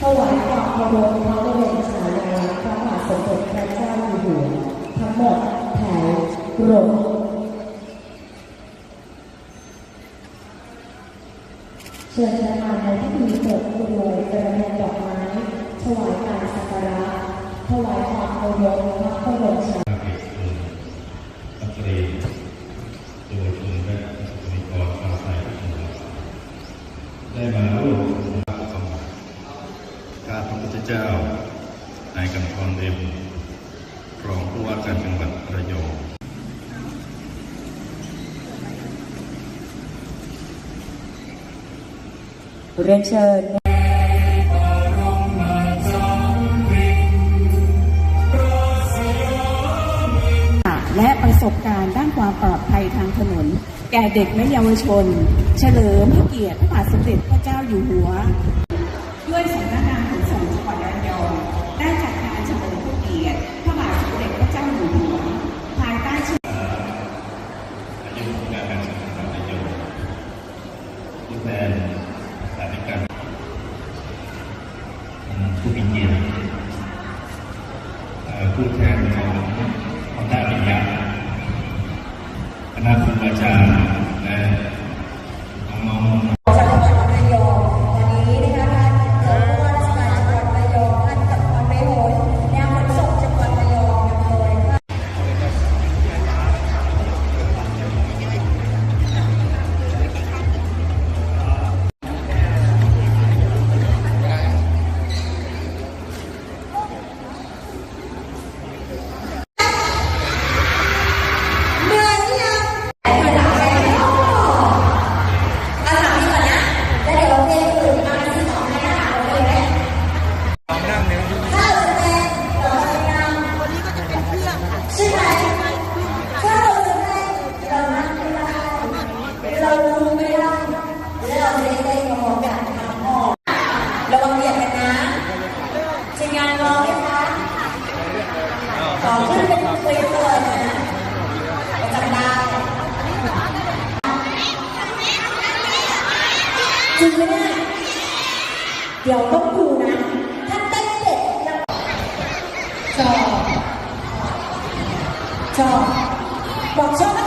ถวายความเคารพพระบรมฉายาลักษณ์พระบาทสมเด็จพระเจ้าอยู่หัวทั้งหมดแถวตรงเชิญประธานในพิธีเปิดกุโลประดมดอกไม้ถวายการสักการะถวายความเคารพพระบรมฉายาภาคเอกชนสตรีเยาวชนและสตรีกรชายทุกคนได้มาร่วมรับคำข้าพระพุทธ เจ้านายกำธรเอ็มรองผู้ว่าการจังหวัดระยองเรียนเชิญและประสบการณ์ด้านความปลอดภัยทางถนน แก่เด็กและเยาวชน เฉลิมพระเกียรติพระบาทสมเด็จพระเจ้าอยู่หัว ด้วยสำนัก ผู้มีเกียรติผู้แทนของคณะวิทยาคณะครูอาจารย์และ ช่ไหมถ้าเราแสดงเรานั่งไม่ได้เราดูไม่ได้แล้วเราจะได้เต้นพร้อมกันทำออกระวังเหยียบกันนะทีมงานรอไหมคะขอขึ้นเป็นคลิปเลยนะจำได้จริงไหมเนี่ยเดี๋ยวต้องดูนะถ้าเต้นเสร็จแล้วชอบชอบบอกชอบอาหารน้องสอง รอบ